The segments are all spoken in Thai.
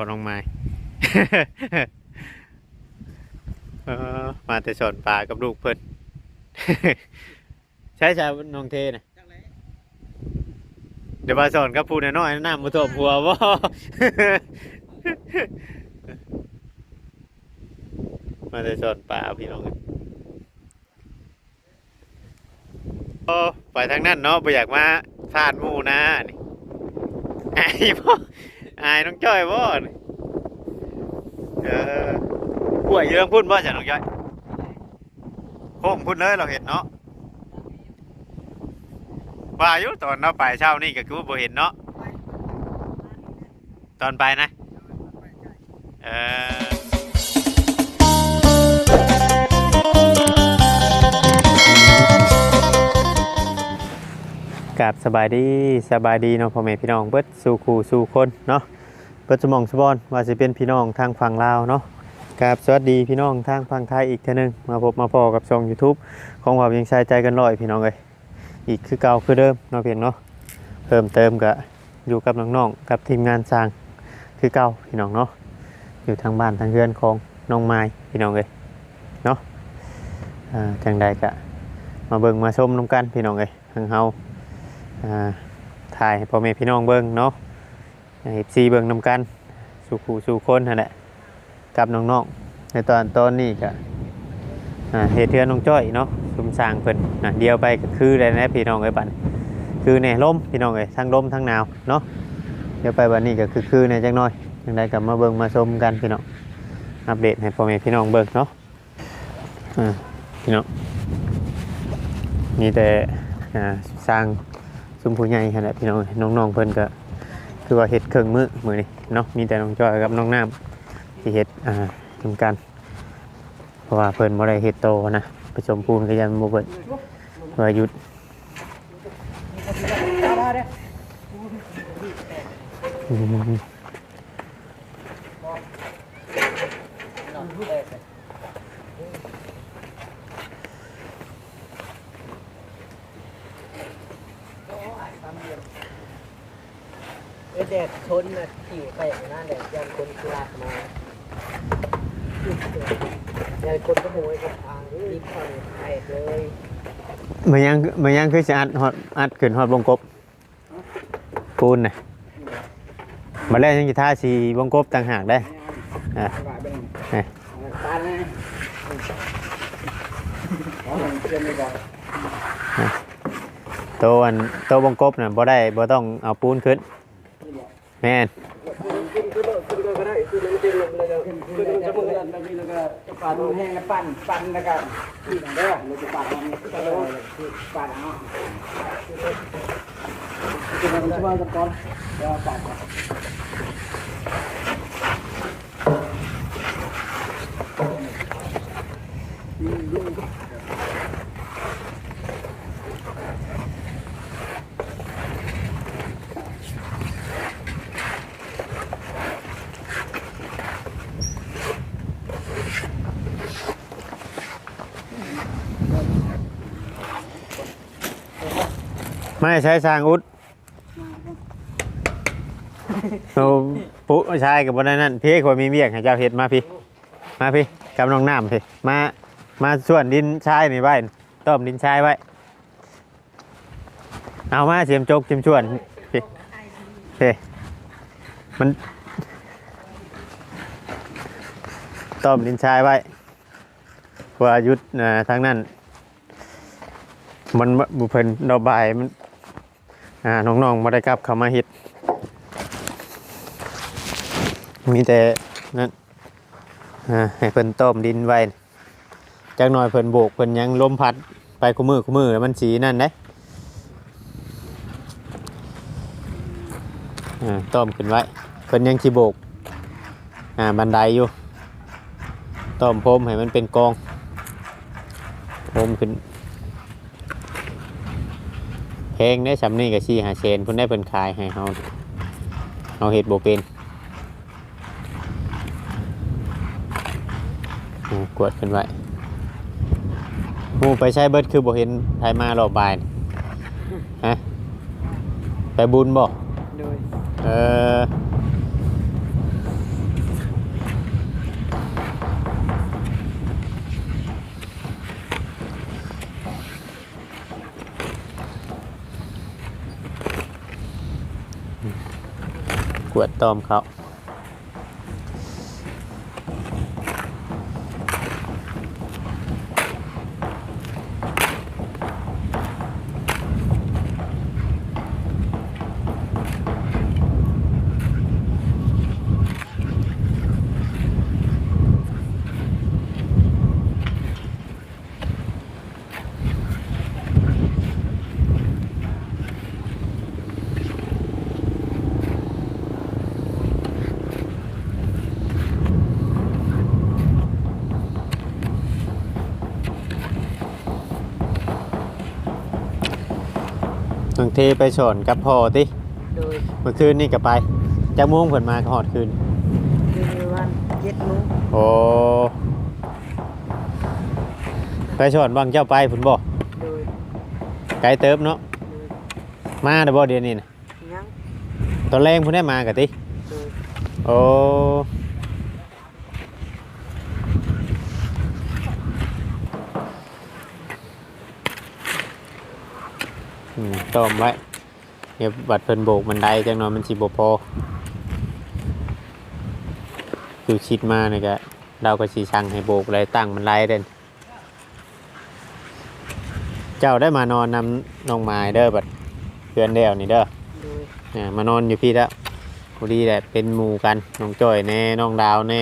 อน้องไม้ มาแต่สอนปลากับลูกเพิ่น ใช่ใช่น้องเทนะเดี๋ยวมาสอนกับผู้น้อยๆน้ำมาท่วมหัวบ่มาแต่สอนปลาพี่น้องไปทางนั้นเนาะบ่อยากมาทานมูนะนี่อายบ่ อายน้องจ้อยบ่เออป่วยเยอะพุ่นบ่จ้ะน้องจ้อยโค้งพุ่นเลยเราเห็นเนาะว่าอยู่ตอนเราไปเช้านี่ก็คือบ่เห็นเนาะตอนไปนะเออ กับสบายดีสบายดีเนาะพ่อแม่พี่น้องเบิดสู่คู่สู่คนเนาะเบิดสมองสบอนว่าสิเป็นพี่น้องทางฝั่งลาวเนาะกับสวัสดีพี่น้องทางฝั่งไทยอีกเท่อนึงมาพบมาพอกับช่อง YouTube ของว่ายังชายใจกันร้อยพี่น้องเอ้ยอีกคือเก่าคือเดิมเนาะเพียงเนาะเพิ่มเติมก็อยู่กับน้องๆกับทีมงานสร้างคือเก่าพี่น้องเนาะอยู่ทางบ้านทางเรือนของน้องไม้พี่น้องเอ้ยเนาะอ่าจังใดก็มาเบิ่งมาชมน้กันพี่น้องเอ้ยทางเฮา ถ่ายให้พ่อแม่พี่น้องเบิ่งเนาะให้ซีเบิ่งนำกันสู่ผู้สู่คนนั่นแหละกับน้องๆในตอนตอนนี้ก็อ่าเฮ็ดเทือนน้องจ้อยเนาะซุมสร้างเพิ่นอะเดียวไปก็คือได้นะพี่น้องเอ้ยบัดนี้คือแน่ลมพี่น้องเอ้ยทั้งลมทั้งหนาวเนาะเดี๋ยวไปบัดนี้ก็คือคือแน่จักหน่อยจังไดก็มาเบิ่งมาชมกันพี่น้องอัปเดตให้พ่อแม่พี่น้องเบิ่งเนาะอ่าพี่น้องมีแต่อ่าสร้าง ซุมผู้ใหญ่ขนาดพี่น้องน้องๆเพิ่นก็คือว่าเฮ็ดเครื่องมือมือนี่เนาะมีแต่น้องจอยกับน้องน้ำที่เฮ็ดอ่าทำการเพราะว่าเพิ่นบ่ได้เฮ็ดโตนะผสมปูนก็ยันบ่เบิดวาหยุดอามาเด้อ อืม เอ้ย แดดชนน่ะผิวไปอย่างนั้นแหละยันคนกลากมายันคนก็โหยกับทางรีบเข้าแตกเลยมันยังมันยังคือสิอัดฮอดอัดขึ้นฮอดวงกบปูนน่ะมาแล้วยังสิทาสีวงกบต่างหากได้อะปานนะขอผมเตรียมไปก่อนโตวอันโตวงกบน่ะบ่ได้บ่ต้องเอาปูนขึ้น แม่นขึ้นขึ้นขึ้นก็ได้ขึ้นเต็มลมเลยขึ้นขึ้นจะมือแล้วนี่แล้วก็จะปาดแห้งแล้วปั่นปั่นแล้วก็ที่นั่นเด้อเราจะปาดมันก็เลยปาดเอาจะมาจะมาก่อนแล้วปาด ไม่ใช้สร้างอุดเราปุ๊ชายกับบนนั้นพี่คนมีเมียกให้เจ้าเห็ดมาพี่ มาพี่กับน้องน้ำพี่มามาส่วนดินชายนี่ไว้ต้มดินชายไว้ เอามาเสียมจกเสียมชวนพี่พี่มันต้มดินชายไว้เพื่อหยุดอ่าทางนั้นมันบุเพิ่นดอกบายมัน อ่าน้องๆมาได้กลับเข้ามาเฮ็ดมีแต่นั่นอ่าให้เพิ่นต้มดินไว้จักหน่อยเพิ่นโบกเพิ่นยังลมพัดไปคู่มือคู่มือแล้วมันสีนั่นเด้อ่าต้มขึ้นไว้เพิ่นยังสิโบกอ่าบันไดอยู่ต้มพรมให้มันเป็นกองพรมขึ้น พลงได้สำนี่กับชีหาเชนเพิ่นได้เพิ่นขายให้เฮาเฮาเฮ็ดบ่เป็นอ่ากวดขึ้นไว้หมู่ไปใช้เบิดคือบ่เห็นไผมารอบบ่ายนี่ฮะไปบุญบ่โดยเออ กวดตอมเขา บางทีไปสอนกับพ่อติโดยเมื่อคืนนี่ก็ไปจากโมงเพิ่นมาก็หอดคืน คือวันเจ็ดโมงโอ้ไปสอนบางเจ้าไปพุ่นบ่โดยไกลเติบเนาะโดยมาเด้อบ่เดี๋ยวนี้น่ะยังตอนแรกพุ่นได้มากะติโดยโอ้ อืมต้มไว้เดี๋ยวบัดเพิ่นโบกบันไดจังหน่อยมันสิบ่พอคือชิดมานี่ก็เราก็สิสั่งให้โบกเลยตั้งบันไดเด่นเจ้าได้มานอนนำน้องไม้เด้อบัดเพื่อนเดียวนี่เด้อโดยอ่ามานอนอยู่พี่แล้วพอดีแหละเป็นหมู่กันน้องจ้อยแน่น้องดาวแน่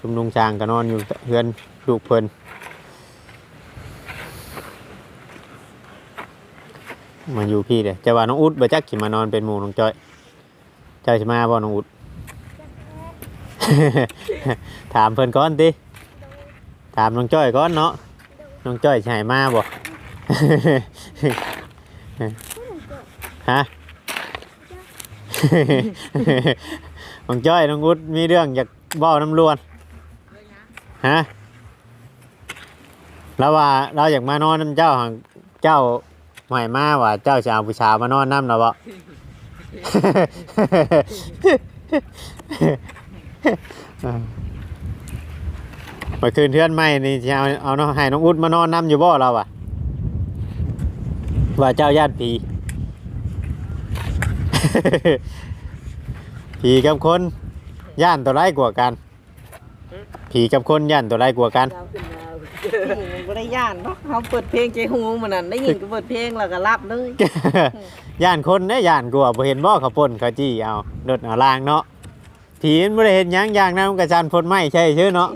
ชุมนุงจางก็นอนอยู่เพื่อนลูกเพิ่น มาอยู่พี่เลยจะว่าน้องอุดบ่จักขี่มานอนเป็นหมู่น้องจ้อยเจ้าจะมาบ่น้องอุด ถามเพิ่นก่อนติถามน้องจ้อยก่อนเนาะน้องจ้อยสิให้มาบ่ ฮะ น้องจ้อยน้องอุดมีเรื่องอยากเบ้าน้ำรวนฮะแล้วว่าเราอยากมานอนน้ำเจ้าหังเจ้า หม่มาว่าเจ้าจะเอาผู้ชายมานอนน้ำเราบ่ไปคืนเทือนใหม่นี่จะเอาเอาน้องให้น้องอุดมานอนน้ำอยู่บ่เราอะ ว่าเจ้าญาติผี ผีกับคนย่านตัวไรกว่ากัน ผีกับคนย่านตัวไรกว่ากันยาวขึ้นมามัน บ่ได้ย่านเนาะเขาเปิดเพลงใจฮูมันนั่นได้ยินก็เปิดเพลงแล้วก็รับเลยย่านคนเนี่ยย่านกว่าบ่เห็นบ่เขาปนเขาจี้เอารถเอาลางเนาะผีมันบ่ได้เห็นหยังอย่างนั้นมันกระจานพ่นไม้ใช่ชื่อเนาะ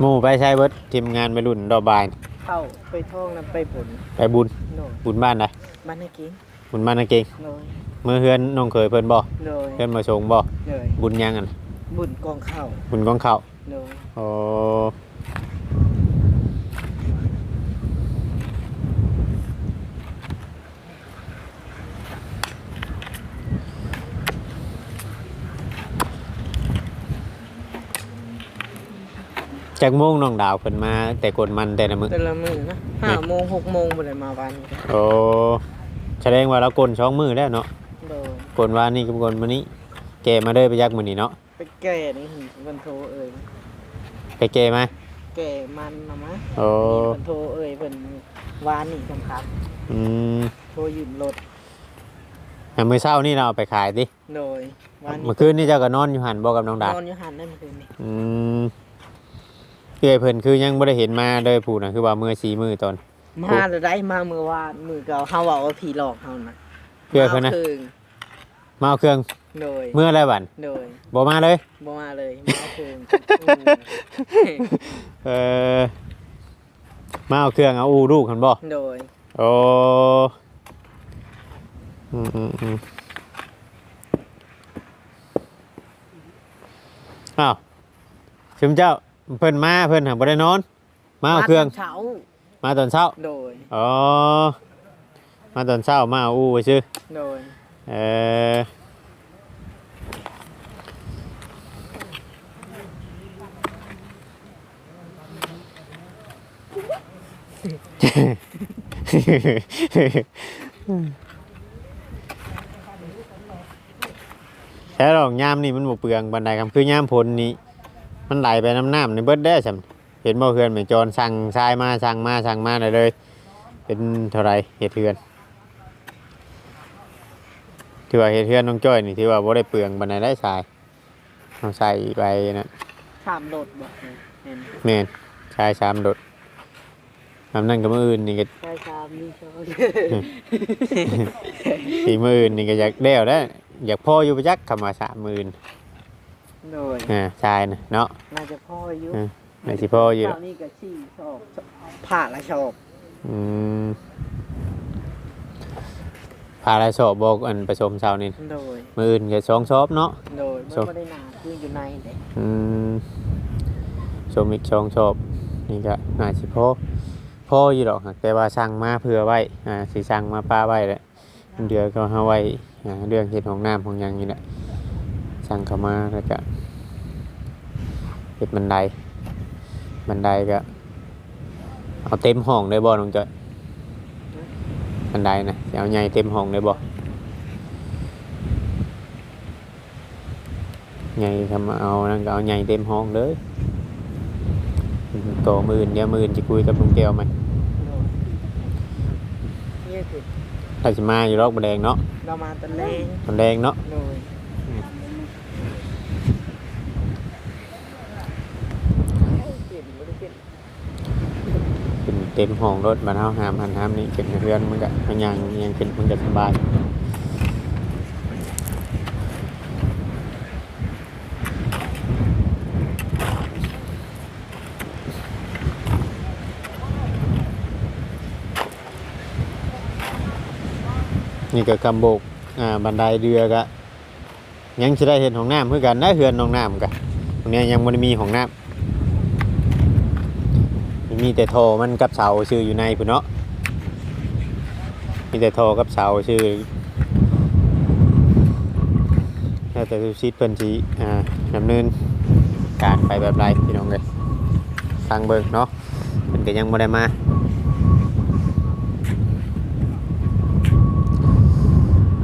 หมู่ไปใช้เบิดทีมงานไปรุ่นดอกบายเข้าไปท่องนํไปผลไปบุญ โดยบุญบ้านใดบ้านให้กินบุญบ้านนาเก่งโดย เมื่อเฮือนน้องเคยเพิ่นบ่โดยเพิ่นมาชงบ่โดยบุญยังอันบุญกองข้าวบุญกองข้าวโดยโอ้จากโมงน้องดาวเพิ่นมา แต่กดมันแต่ละมื้อแต่ละมื้อนะห้าโมงหกโมงบ่ได้มาวันนี้โอ้แสดงว่าเรากลสองมือแล้วเนาะ โดยกลว่านี่กับกลมานี้แกมาเด้อไปยักมื้อนี้เนาะไปแก่นี่วันโทเอ่ยไปแกมาแก่มันนะมะโอ้วันโทเอ่ยเพิ่นวานนี่ครับครับอืมโทรยืมรถแต่มื้อเช้านี่เราเอาไปขายดิโดยวันนี้เมื่อคืนนี่เจ้าก็นอนอยู่หันบ่กับน้องดานอนอยู่หันได้เมื่อคืนนี้อืมเอ้ยเพิ่นคือยังบ่ได้เห็นมาเลยผู้น่ะคือว่ามื้อสีมื้อตอนมาแล้วได้มาเมื่อวานมือเก่าเฮาว่าว่าผีหลอกเฮานะเพื่อเพิ่นนะ มาคืนมาเอาเครื่องโดยมื้ออะไรบัดโดยบ่มาเลยบ่มาเลยมาคืนอืมเออมาเอาเครื่องเอาอูลูกกันบ่โดยโอ้อืมอืมอืมอ้าวชิมเจ้าเพิ่นมาเพิ่นหังบ่ได้นอน มาเอาเครื่องตนเช้ามาตอนเช้า โดยอ๋อมาตอนเช้ามาเอาอูไปซื้อโดย เออแค่ดอกยามนี่มันบ่เปลืองบันไดคำคือยามพลนี่มันไหลไปน้ำน้ำในเบิดได้สำเห็นบ่เฮือนแม่จรสั่งทรายมาสั่งมาสั่งมาได้เลย เป็นเท่าไหรเฮ็ดเฮือน ถือว่าเฮ็ดเฮือนน้องจ้อยนี่ถือว่าบ่ได้เปลืองบันไดได้ทรายเอาใส่ไปนะสามโดดบอกเลยเห็นแม่นทรายสามดดทำนั่นกับมืออื่นนี่ก็ใช่สามนี่ชอบสีมืออื่นนี่ก็อยากเด้วได้วอยากพ่ออยู่ประจักษ์คำว่าสามหมื่นโดยอ่าทรายนะเนาะน่าจะพ่ออยู่อืมในสิพ่ออยู่เจ้านี่ก็ชี้ชอบผ่าละชอบอืม พาอะไรสอบบอกอันผสมเช้านี่โดย มืออื่นก็สองซอบเนาะ โดยชอบเมื่อไม่ได้หนาคืออยู่ในเด็กอืมชมอีกสองชอบนี่ก็น่าสิพ่อพ่ออยู่ดอกหักแต่ว่าสั่งมาเพื่อไว้อ่าสิสั่งมาป้าไว้แหละเดือก็เอาไว้อ่าเรื่องเห็ดของน้ำของหยังนี่แหละสั่งเข้ามาแล้วก็เห็ดบันไดบันไดก็เอาเต็มห้องได้บ่น้องจอย บันไดนะสิเอาใหญ่เต็มห้องได้บ่ใหญ่ทำเอานั่นก็เอาใขึ้นเต็มห้องรถมาเท้าหามหันหามนี่ขึ้นเรือนมันก็มันยังยังขึ้นมันก็สบายนี่ก็กำบกอ่าบันไดเรือก็ยังจะได้เห็นห้องน้ำเพื่อกันได้เฮือนห้องน้ำกันตรงนี้ยังไม่ได้มีห้องน้ำ มีแต่โทรมันกับเสาชื่ออยู่ในพุ่นเนาะมีแต่โทรกับเสาชื่อแล้วแต่ทุกชิดเพิ่นสิอ่าดำเนินการไปแบบไรพี่น้องเลยทางเบิกเนาะเพิ่นก็ยังบ่ได้มา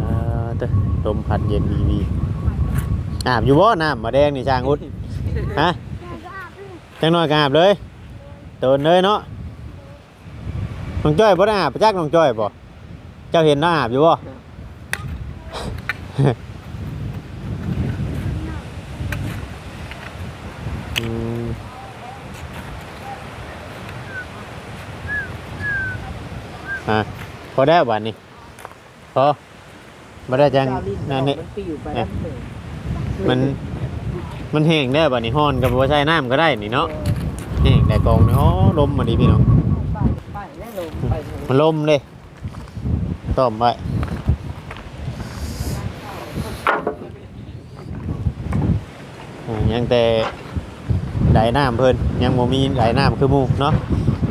อ่อเด้อลมพัดเย็นวีวีอาบอยู่บ่น้ำมาแดงนี่ช่างอุดฮะจังน้อยก็อาบเลย โดนเลยเนาะน้องจ้อยบ่ได้อาบไปจักน้องจ้อยบ่เจ้าเห็นน้าอาบอยู่บ่ อืมอะพอได้บัดนี้พอบ่ได้จังนั่นนี่ มันปีอยู่ไปแล้วมันมันแห้งได้บัดนี้ฮ้อนก็บ่ใช้น้ำก็ได้นี่เนาะ แห้งได้กองนี่อ๋อลมมาดีพี่น้องไปไปแล้วลงไปเถอะมันลมเลยต้มไว้อ่ายังแต่ไหลน้ำเพิ่นยังโมมีไหลน้ำคือหมูเนาะ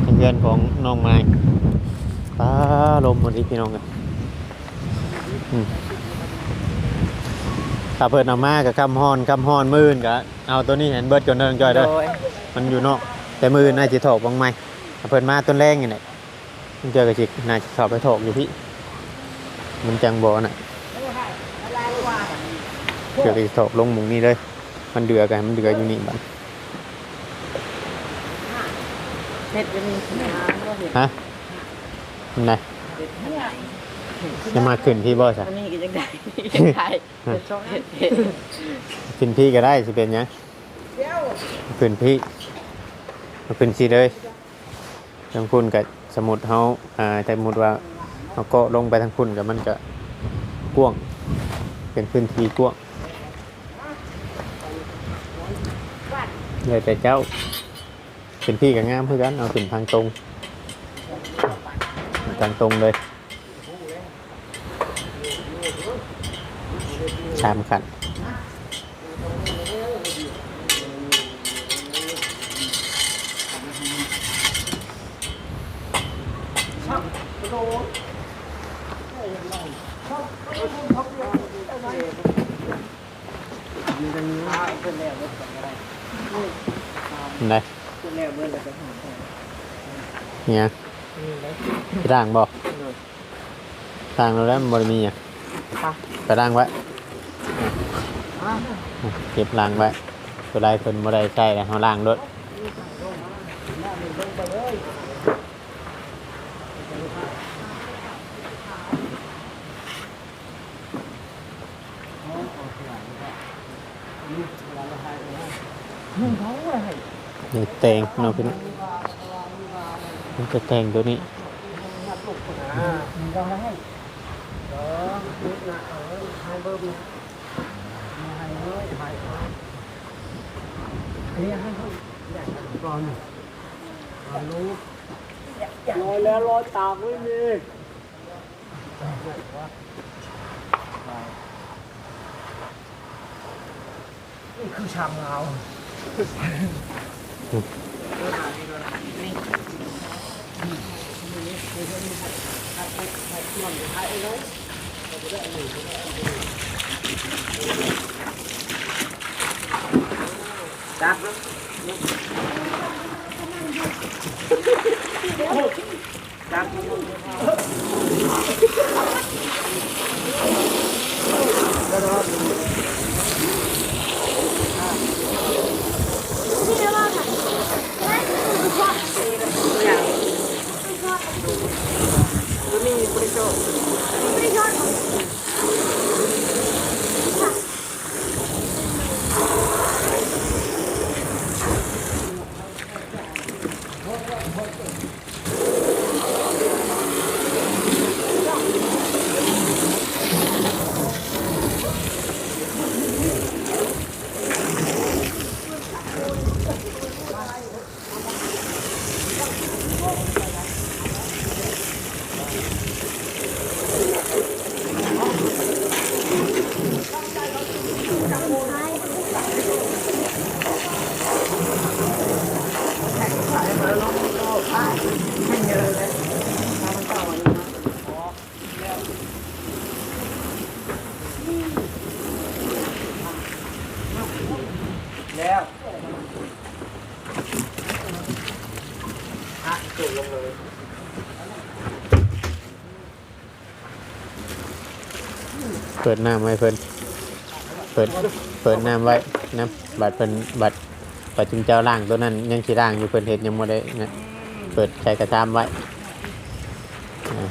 เป็นเพื่อนของน้องไม้ป้าลมหมดที่พี่น้องกันอืมถ้าเพิ่นเอามากับคำฮอนคำฮอนมื่นก็เอาตัวนี้เห็นเบิดจนเดินจอยเด้อโดยมันอยู่นอก แต่มือน่าจะถกบางไหมถ้าเพิ่นมาต้นแรงนี่แหละมันเจอกระจิกน่าจะเข้าไปถกอยู่พี่ มันจังบ่น่ะเจอกระจิกถกลงหมุงนี่เลย มันเดือกันมันเดืออยู่นี่บัดเห็ดจะมีน้ำก็เห็ดฮะมันไงเห็ดให้จะมาขึ้นพี่บ่ซะอันนี้ก็ยังได้ยังได้เป็นช่องเห็ดเห็ดขึ้นพี่ก็ได้สิเป็นหยังขึ้นพี่ มาขึ้นสิเลยทางคุณกับสมุดเฮาอ่าแต่สมมุติว่าเฮาก็ลงไปทางคุณกับมันก็กว้างเป็นพื้นที่กว้างเลยแต่เจ้าเป็นพี่กับงามเพื่อกันเอาขึ้นทางตรงทางตรงเลยชามขัน นะพูดแล้วเบิ่งแล้วก็หอมเนี่ยนี่ยไปร่างบอกลร่างแล้วแล้วมันบ่ได้มีหยัไปร่างไว้เก็บร่างไว้ตัวใดเพิ่นบ่ได้ใช้แล้วเฮาร่างรถนี่เขาอให้ น้องมันจะแตงนี้อ่ามันก็ให้เออนิดนะเออให้เบิ่มนะให้เลยให้อันนี้ให้เขาอยากก่อนเอารู้ลอยแล้วลอยตามไม่มีนี่คือชามเงา จั เปิดน้ำไว้เพิ่นเปิดเปิดน้ำไว้นะบัดเพิ่นบัดบัดจึงเจ้าล่างตัวนั้นยังสิล่างอยู่เพิ่นเฮ็ดยังบ่ได้นะเปิดใช้กระชามไว้อ่า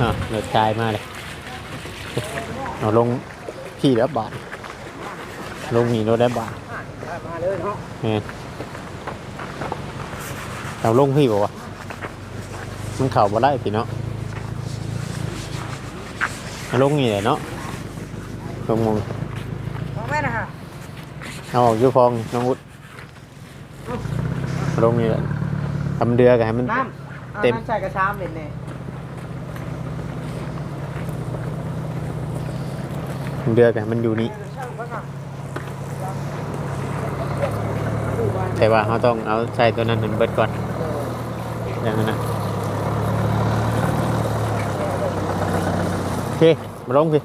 อะเลิกจ่ายมาเลยเอาลง พี่แล้วบาทลงนี่รถได้บาทมาเลยเนาะเนี่ยเอาลงพี่บอกว่ามันเข่าบ่ได้พี่เนาะเอาลงนี่แหละเนาะลงมองมองแม่นะฮะเอาออกอยูฟองน้องอุดเอาลงนี่แหละทำเดือกันให้มันน้ำเต็มน้ำใส่กระชามเด็ดเนี่ย ทำ เดือกมันอยู่นี่แต่ว่าเขาต้องเอาใส่ตัวนั้นห้มันเบิดก่อนอย่างนั้นนะโอเค มาลงพี่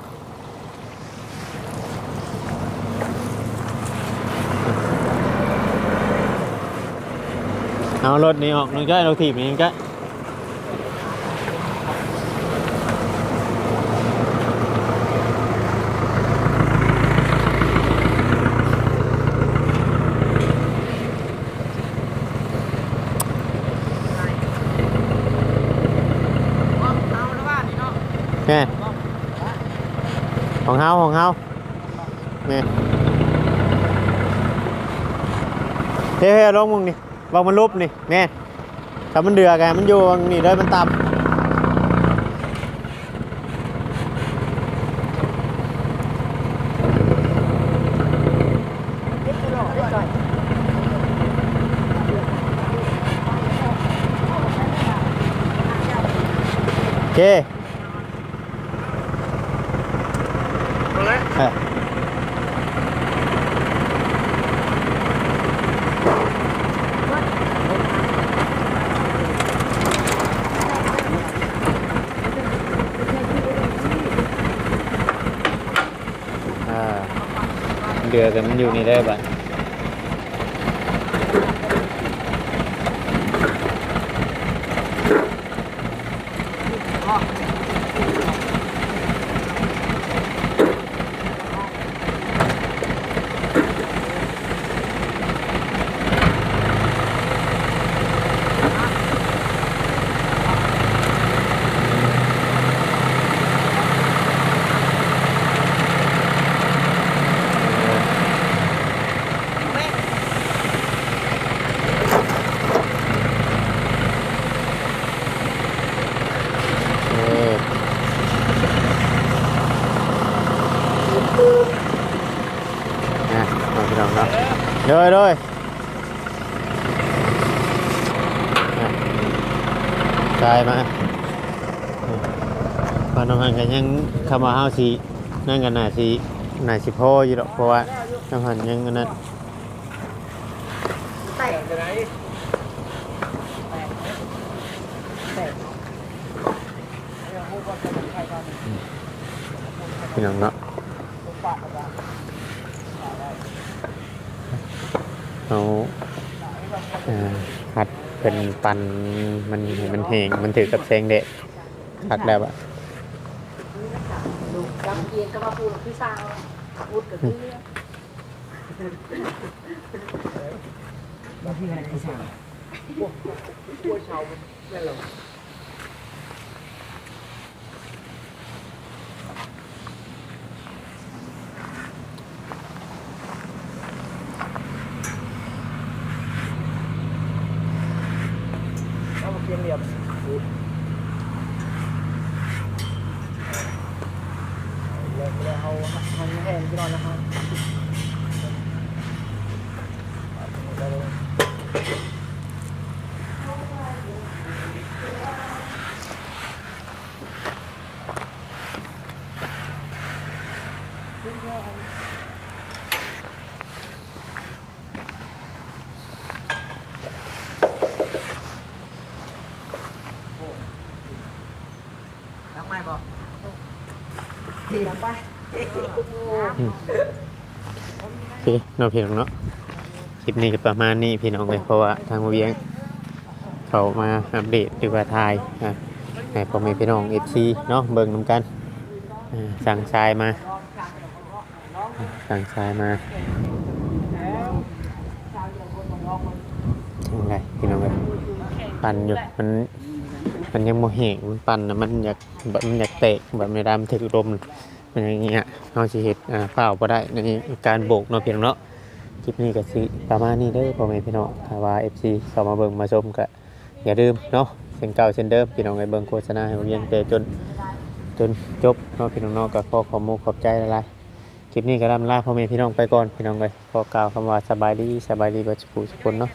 เอารถนี้ออกน้องจ้อยเราถีบนี่จ้ ของเฮาของเฮานี่เฮ้ยลงมึงนี่บางมันรูปนี่แม่ถ้ามันเดือกไงมันอยู่วางนี่เลยมันต่ำ เอาเลยเอออ่าเดือกันมันอยู่นี่ได้ป่ะ นะเอาพี่น้องเนาะ เด้อเด้ออะกายมาพอน้องอันกันยังเข้ามาเฮาสินั่นกันหน่ะสิน่าสิพ่ออยู่ดอกเพราะว่าน้องหันยังอันนั้นพี่น้องเนาะ เขาหัดเป็นปันมันให้มันแหงมันถือกับแสงแดดหักได้ปะลูกจำเกียนก็มาพูดพี่สาวพูดกับพี่มาพี่อะไรพี่สาวพวกชาวแม่เรามาเพียงเห เราเราเอาหันแห้งที่นอนนะครับ รักไม่บอกดีรักไป โอเคเนาะพี่น้องเนาะคลิปนี้ก็ประมาณนี้พี่น้องเลยเพราะว่าทางมเวียงเขามาอัปเดตหรือว่าทายอะให้พ่อแม่พี่น้องเอฟซีเนาะเบิ่งนำกันสั่งชายมา สั่งชายมาทำไรพี่น้องเลยปั่นอยู่มันมันยังโมเหงมันปั่นนะมันอยากแบบมันอยากเตะแบบในดำถึกลมมันอย่างเงี้ยเราสิเห็ดอ่าเปล่าก็ได้ในการโบกเนาะพี่น้องเนาะ คลิปนี้ก็สิประมาณนี้เด้อพ่อแม่พี่น้องถ้าว่าเอฟซีเข้ามาเบิ่งมาชมก็อย่าลืมเนาะเช่นเก่าเช่นเดิมพี่น้องไปเบิ่งโฆษณาให้ผมยังเตจนจนจบเนาะพี่น้องเนาะก็ขอขอบมุกขอบใจหลายๆคลิปนี้ก็ลำลาพ่อแม่พี่น้องไปก่อนพี่น้องเลยขอกล่าวคำว่าสบายดีสบายดีบัดสุขสุขคนเนาะ